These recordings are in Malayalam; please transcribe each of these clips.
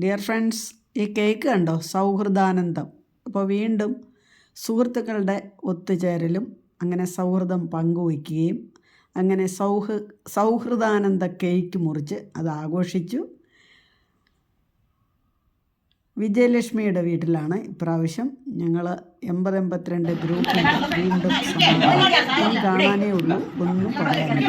ഡിയർ ഫ്രണ്ട്സ് ഈ കേക്ക് കണ്ടോ? സൗഹൃദാനന്ദം. അപ്പോൾ വീണ്ടും സുഹൃത്തുക്കളുടെ ഒത്തുചേരലും അങ്ങനെ സൗഹൃദം പങ്കുവയ്ക്കുകയും അങ്ങനെ സൗഹൃ സൗഹൃദാനന്ദ കേക്ക് മുറിച്ച് അത് ആഘോഷിച്ചു. വിജയലക്ഷ്മിയുടെ വീട്ടിലാണ് ഇപ്രാവശ്യം ഞങ്ങൾ എൺപത് എൺപത്തിരണ്ട് വീണ്ടും. കാണാനേ ഉള്ളൂ. ഒന്നും പറയാനില്ല.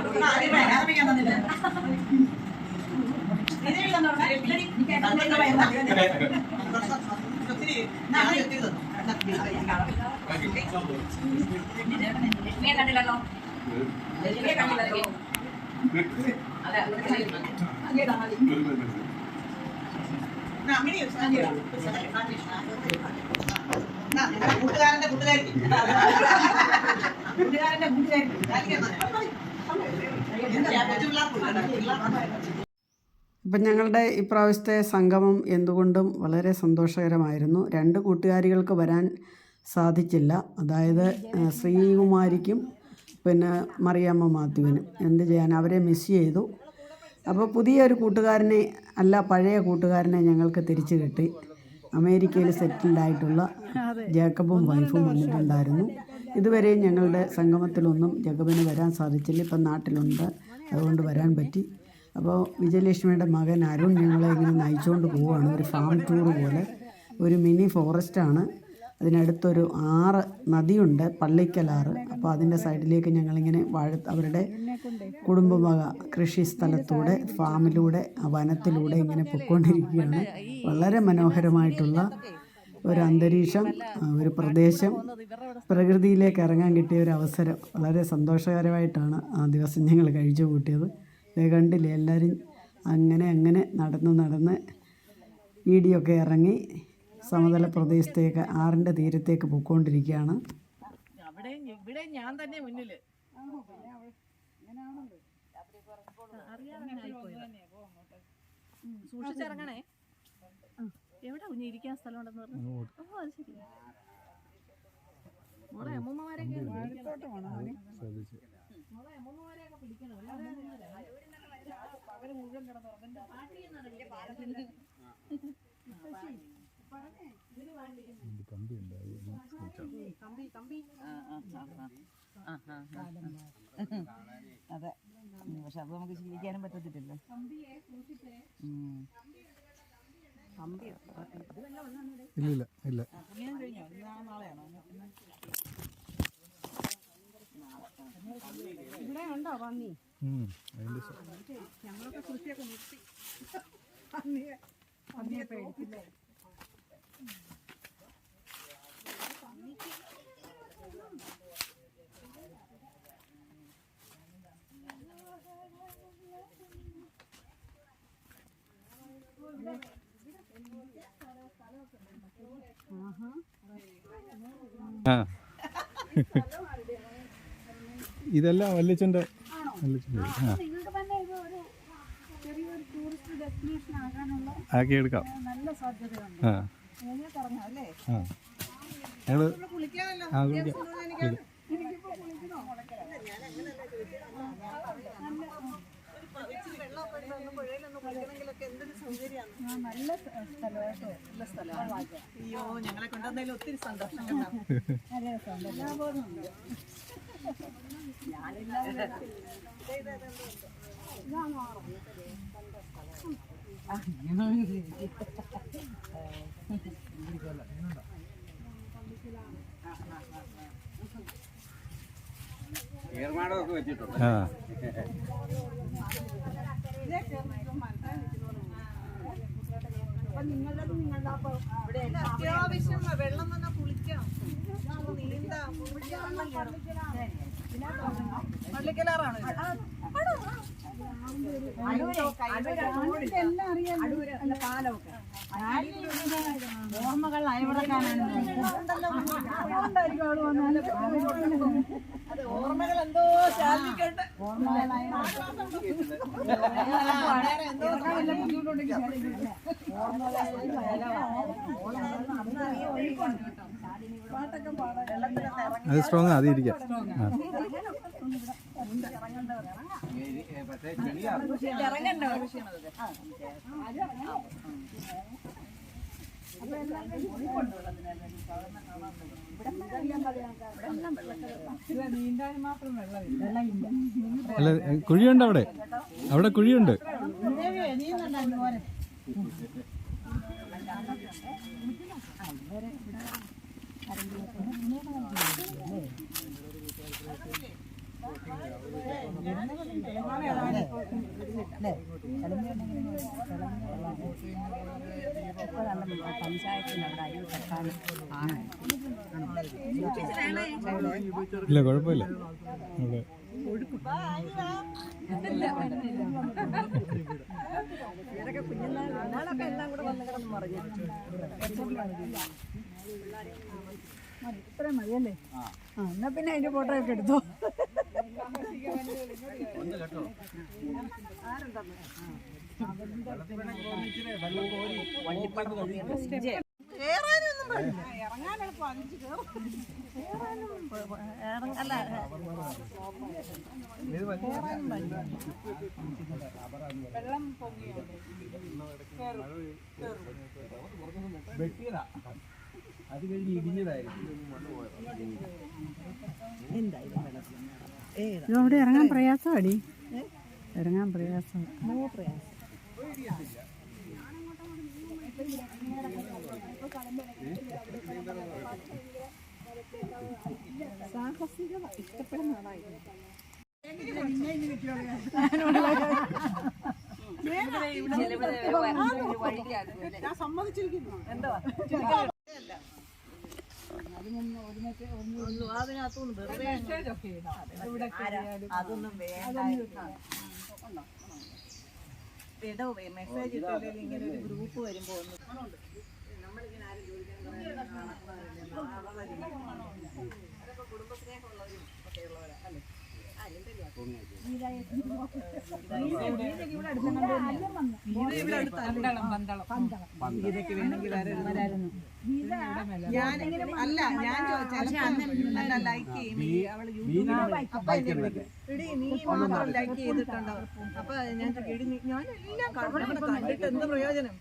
കണ്ടില്ലല്ലോ അതെ കൂട്ടുകാരന്റെ കൂട്ടുകാരി കൂട്ടുകാരന്റെ കൂട്ടുകാരി അപ്പം ഞങ്ങളുടെ ഇപ്രാവശ്യത്തെ സംഗമം എന്തുകൊണ്ടും വളരെ സന്തോഷകരമായിരുന്നു. രണ്ട് കൂട്ടുകാരികൾക്ക് വരാൻ സാധിച്ചില്ല. അതായത് ശ്രീകുമാരിക്കും പിന്നെ മറിയാമ്മ മാത്യുവിനും. എന്ത് ചെയ്യാൻ? അവരെ മിസ് ചെയ്തു. അപ്പോൾ പുതിയൊരു കൂട്ടുകാരനെ അല്ല പഴയ കൂട്ടുകാരനെ ഞങ്ങൾക്ക് തിരിച്ചു കിട്ടി. അമേരിക്കയിൽ സെറ്റിൽഡായിട്ടുള്ള ജേക്കബും വൈഫും വന്നിട്ടുണ്ടായിരുന്നു. ഇതുവരെയും ഞങ്ങളുടെ സംഗമത്തിലൊന്നും ജേക്കബിന് വരാൻ സാധിച്ചില്ല. ഇപ്പം നാട്ടിലുണ്ട്. അതുകൊണ്ട് വരാൻ പറ്റി. അപ്പോൾ വിജയലക്ഷ്മിയുടെ മകൻ അരുൺ ഞങ്ങളെ ഇങ്ങനെ നയിച്ചുകൊണ്ട് പോവുകയാണ്. ഒരു ഫാം ടൂർ പോലെ. ഒരു മിനി ഫോറസ്റ്റാണ് അതിനടുത്തൊരു ആറ് നദിയുണ്ട് പള്ളിക്കലാറ് അപ്പോൾ അതിന്റെ സൈഡിലേക്ക് ഞങ്ങളിങ്ങനെ വാഴ അവരുടെ കുടുംബവക കൃഷി സ്ഥലത്തൂടെ ഫാമിലൂടെ വനത്തിലൂടെ ഇങ്ങനെ പൊയ്ക്കൊണ്ടിരിക്കുകയാണ്. വളരെ മനോഹരമായിട്ടുള്ള ഒരു അന്തരീക്ഷം ഒരു പ്രദേശം. പ്രകൃതിയിലേക്ക് ഇറങ്ങാൻ കിട്ടിയ ഒരു അവസരം. വളരെ സന്തോഷകരമായിട്ടാണ് ആ ദിവസം ഞങ്ങൾ കഴിച്ചു കൂട്ടിയത്. കണ്ടില്ലേ എല്ലാവരും അങ്ങനെ അങ്ങനെ നടന്ന് നടന്ന് വീടിയൊക്കെ ഇറങ്ങി സമതല പ്രദേശത്തേക്ക് ആറിന്റെ തീരത്തേക്ക് പൊയ്ക്കൊണ്ടിരിക്കുകയാണ്. ഇവിടെ ഞാൻ തന്നെ മുന്നിൽ. സൂക്ഷിച്ചിറങ്ങണേ. എവിടെ കുഞ്ഞ് ഇരിക്കാൻ സ്ഥലം ഉണ്ടെന്ന് പറഞ്ഞു? ഓ അത് ശരി. മോളെ അമ്മൂമ്മമാരെയൊക്കെ മോളെ അമ്മൂമ്മമാരെയൊക്കെ പിടിക്കണം പകൽ മുഴുവൻ അതെ പക്ഷെ അത് നമുക്ക് ശീലിക്കാനും പറ്റത്തില്ലല്ലോ. ഇല്ല ഇല്ല ഇവിടെ ഉണ്ടോ പന്നി അതിന്റെ സ- ആ ഇതെല്ലാം വല്യച്ഛന്റെ വല്യച്ഛന്റെ ആ നിങ്ങൾക്ക് തന്നെ ഇത് ഒരു ചെറിയൊരു ടൂറിസ്റ്റ് ഡെസ്റ്റിനേഷൻ വല്ലിച്ചുണ്ട് ആക്കി എടുക്കാം ആ. നിങ്ങൾക്ക് ആ, നല്ല നല്ല സ്ഥലമാണ്. അയ്യോ ഞങ്ങളെ കൊണ്ടുവന്നതിൽ ഒത്തിരി സന്തോഷം ഏർമാടമൊക്കെ വെച്ചിട്ടുണ്ട് ആ അപ്പൊ നിങ്ങളുടേത് നിങ്ങളുടെ അപ്പൊ ഇവിടെ അത്യാവശ്യം വെള്ളം വന്നാൽ കുളിക്കാം നീന്താം ഓർമ്മകൾ അയവിടക്കാനാണ് ഓർമ്മകൾ എന്തോ ശാലിക്കട്ടെ അത് സ്ട്രോങ് അത് ഇരിക്കാം. ഇറങ്ങണ്ട? അല്ല കുഴിയുണ്ട് അവിടെ. അവിടെ കുഴിയുണ്ട്. പഞ്ചായത്തിന് അവിടെ അരി കെട്ടാൻ ഇല്ല കുഴപ്പമില്ല. ഇവരൊക്കെ കുഞ്ഞുനാളൊക്കെ എല്ലാം കൂടെ വന്ന് കിടന്ന് മറിഞ്ഞു ഇത്രയും മതിയല്ലേ? ആ എന്നാ പിന്നെ അതിന്റെ ഫോട്ടോ ഒക്കെ എടുത്തോ ഇറങ്ങാൻ അല്ല വെട്ടിയതാ അത് കഴിഞ്ഞ് ഇടിഞ്ഞതായിരിക്കും അവിടെ ഇറങ്ങാൻ പ്രയാസമാടി. ഇറങ്ങാൻ പ്രയാസം പ്രയാസം. ഞാൻ സമ്മതിച്ചിരിക്കുന്നു എന്താ ഒന്നും അതിനകത്തൊന്നും വെറുതെ അതൊന്നും വേണ്ട ഇടോ മെസ്സേജ് ഇട്ടില്ലെങ്കിൽ ഇങ്ങനെ ഒരു ഗ്രൂപ്പ് വരുമ്പോ ഒന്ന് നമ്മളിങ്ങനെ ആരും ചോദിക്കാൻ അതൊക്കെ കുടുംബസ്നേഹമുള്ളവരും ഒക്കെ ഉള്ളവരാ അല്ലേ? ഇതൊക്കെ വേണമെങ്കിൽ ഞാൻ അല്ല ഞാൻ ചോദിച്ചാൽ ലൈക്ക് ചെയ്യും അവൾ യൂട്യൂബിൽ. എടി നീ മാത്രം ലൈക്ക് ചെയ്തിട്ടുണ്ടോ അപ്പൊ ഞാൻ എടി ഞാൻ എല്ലാം കാണും കണ്ടിട്ട് എന്ത് പ്രയോജനം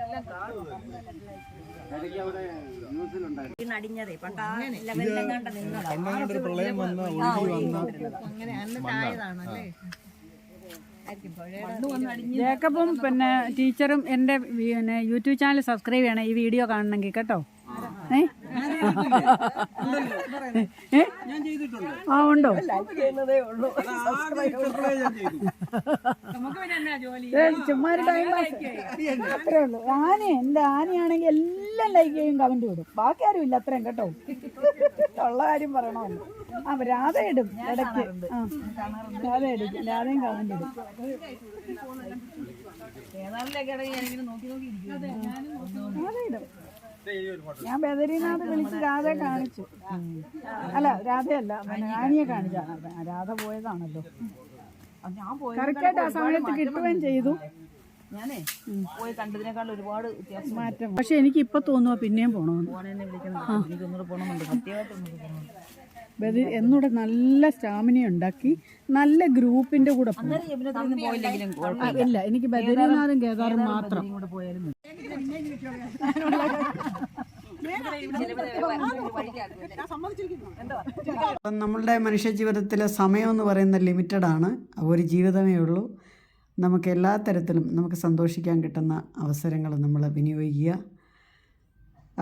എല്ലാം കാണും നടിഞ്ഞതേ പണ്ട് ആ പ്രളയം വന്ന ഒഴുകി ജേക്കബും പിന്നെ ടീച്ചറും എന്റെ പിന്നെ യൂട്യൂബ് ചാനൽ സബ്സ്ക്രൈബ് ചെയ്യണം ഈ വീഡിയോ കാണണമെങ്കിൽ കേട്ടോ. ഏഹ് ഏ? ആ ഉണ്ടോ? ചുമ്മാര് ടൈം പാസ് അത്രേ ഉള്ളൂ. ആന എന്റെ ആനയാണെങ്കിൽ എല്ലാം ലൈക്ക് ചെയ്യും കമന്റ് വിടും ബാക്കി ആരും ഇല്ല അത്രയും കേട്ടോ? ഉള്ള കാര്യം പറയണമല്ലോ. ആ രാധ ഇടും ഇടയ്ക്ക്. ആ രാധ ഇടും രാധയും കമന്റ് ഇടും. ഏതാണ്ടൊക്കെ ഇടയ്ക്ക് ഞാനിങ്ങനെ നോക്കി നോക്കി ഇരിക്കും. രാധ ഇടും ഞാൻ ബദരീനാഥ് വിളിച്ച് രാധ കാണിച്ചു. അല്ല രാധയല്ല ആനിയെ കാണിച്ചാണ് രാധ പോയതാണല്ലോ. കറക്റ്റായിട്ട് ആ സമയത്ത് കിട്ടുകയും ചെയ്തു. ഞാനേ പോയി കണ്ടതിനേക്കാൾ ഒരുപാട് വ്യത്യാസം മാറ്റം. പക്ഷെ എനിക്ക് ഇപ്പൊ തോന്നുക പിന്നെയും പോകണമെന്ന് പോണെന്നെ വിളിക്കണം എനിക്ക് ഒന്നുകൂടെ പോകണമെന്നുണ്ട് സത്യമായിട്ട് ബദരി എന്നൂടെ നല്ല സ്റ്റാമിന ഉണ്ടാക്കി നല്ല ഗ്രൂപ്പിന്റെ കൂടെ ഇല്ല എനിക്ക് ബദരീനാഥും കേദാറും മാത്രം. നമ്മളുടെ മനുഷ്യ ജീവിതത്തിലെ സമയം എന്ന് പറയുന്നത് ലിമിറ്റഡ് ആണ്. ഒരു ജീവിതമേ ഉള്ളൂ. നമുക്ക് എല്ലാ തരത്തിലും നമുക്ക് സന്തോഷിക്കാൻ കിട്ടുന്ന അവസരങ്ങൾ നമ്മൾ വിനിയോഗിക്കുക.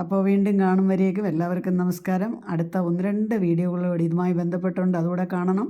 അപ്പോൾ വീണ്ടും കാണും വരേക്കും എല്ലാവർക്കും നമസ്കാരം. അടുത്ത ഒന്ന് രണ്ട് വീഡിയോകളോട് ഇതുമായി ബന്ധപ്പെട്ടുണ്ട്. അതുകൂടെ കാണണം.